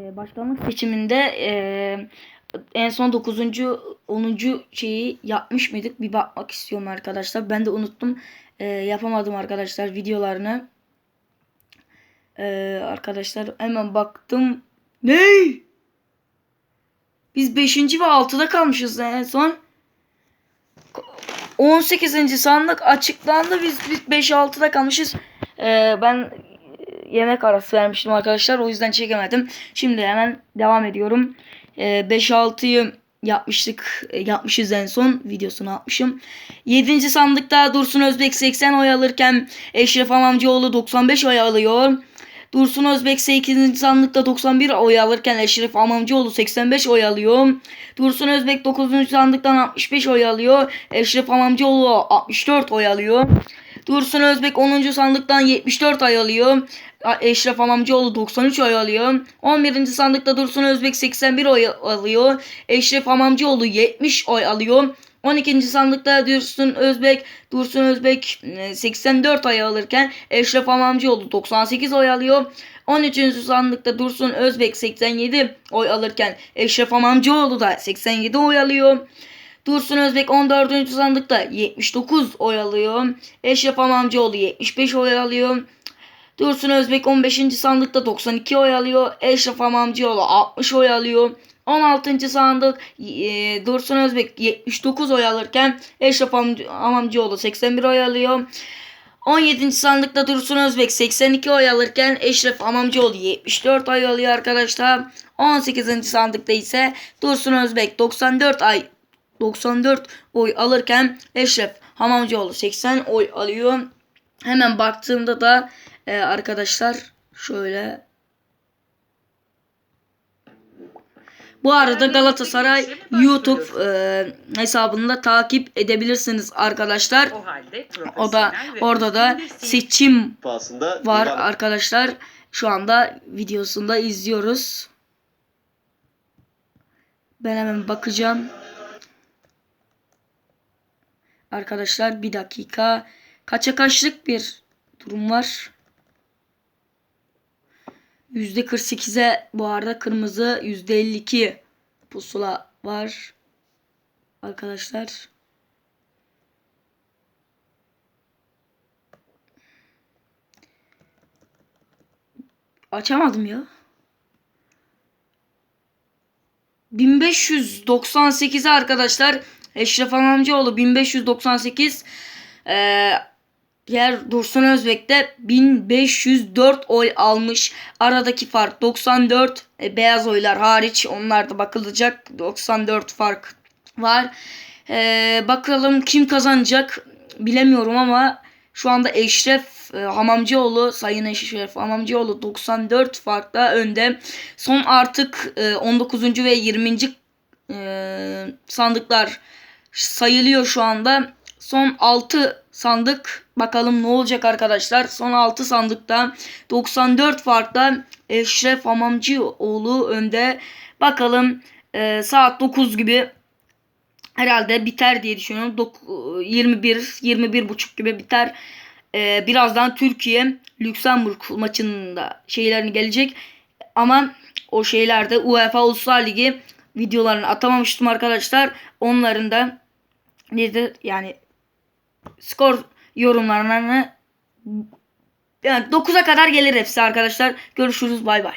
e, başkanlık seçiminde e, en son 9. 10. şeyi yapmış mıydık? Bir bakmak istiyorum arkadaşlar. Ben de unuttum. E, yapamadım arkadaşlar videolarını. E, arkadaşlar hemen baktım. Ne? Biz 5. ve 6'da kalmışız en son. 18. sandık açıklandı. Biz, biz 5-6'da kalmışız. Ee, ben yemek arası vermiştim arkadaşlar. O yüzden çekemedim. Şimdi hemen devam ediyorum. Ee, 5-6'yı yapmıştık. e, Yapmışız en son. Videosunu atmışım. 7. sandıkta Dursun Özbek 80 oy alırken Eşref Amamcıoğlu 95 oy alıyor. Dursun Özbek 8. sandıkta 91 oy alırken Eşref Amamcıoğlu 85 oy alıyor. Dursun Özbek 9. sandıktan 65 oy alıyor. Eşref Amamcıoğlu 64 oy alıyor. Dursun Özbek 10. sandıktan 74 oy alıyor. Eşref Amamcıoğlu 93 oy alıyor. 11. sandıkta Dursun Özbek 81 oy alıyor. Eşref Amamcıoğlu 70 oy alıyor. 12. sandıkta Dursun Özbek Dursun Özbek e, 84 oy alırken Eşref Amamcıoğlu 98 oy alıyor. 13. sandıkta Dursun Özbek 87 oy alırken Eşref Amamcıoğlu da 87 oy alıyor. Dursun Özbek 14. sandıkta 79 oy alıyor. Eşref Amamcıoğlu 75 oy alıyor. Dursun Özbek 15. sandıkta 92 oy alıyor. Eşref Amamcıoğlu 60 oy alıyor. 16. sandık e, Dursun Özbek 79 oy alırken Eşref Am- Amamcıoğlu 81 oy alıyor. 17. sandıkta Dursun Özbek 82 oy alırken Eşref Amamcıoğlu 74 oy alıyor arkadaşlar. 18. sandıkta ise Dursun Özbek 94 ay 94 oy alırken Eşref Hamamcıoğlu 80 oy alıyor. Hemen baktığımda da e, arkadaşlar şöyle bu arada Galatasaray YouTube e, hesabını da takip edebilirsiniz arkadaşlar. O halde O da orada da seçim pahasında var arkadaşlar. Şu anda videosunda izliyoruz. Ben hemen bakacağım. Arkadaşlar bir dakika. Kaça kaçlık bir durum var. %48'e bu arada kırmızı %52 pusula var. Arkadaşlar. Açamadım ya. 1598'e arkadaşlar Eşref Amamcıoğlu 1598 ee, diğer Dursun Özbek de 1504 oy almış. Aradaki fark 94 e, beyaz oylar hariç onlar da bakılacak 94 fark var. Ee, bakalım kim kazanacak bilemiyorum ama şu anda Eşref e, Hamamcıoğlu, Sayın Eşref Hamamcıoğlu 94 farkla önde. Son artık e, 19. ve 20. e, sandıklar sayılıyor şu anda. Son 6 sandık bakalım ne olacak arkadaşlar. Son 6 sandıkta 94 farkla Eşref Hamamcıoğlu önde. Bakalım e, saat 9 gibi herhalde biter diye düşünüyorum. Dok- 21 21 buçuk gibi biter. Ee, birazdan Türkiye Lüksemburg maçında şeylerini gelecek. Ama o şeylerde UEFA Uluslar Ligi videolarını atamamıştım arkadaşlar. Onların da nedir yani skor yorumlarını yani 9'a kadar gelir hepsi arkadaşlar. Görüşürüz bay bay.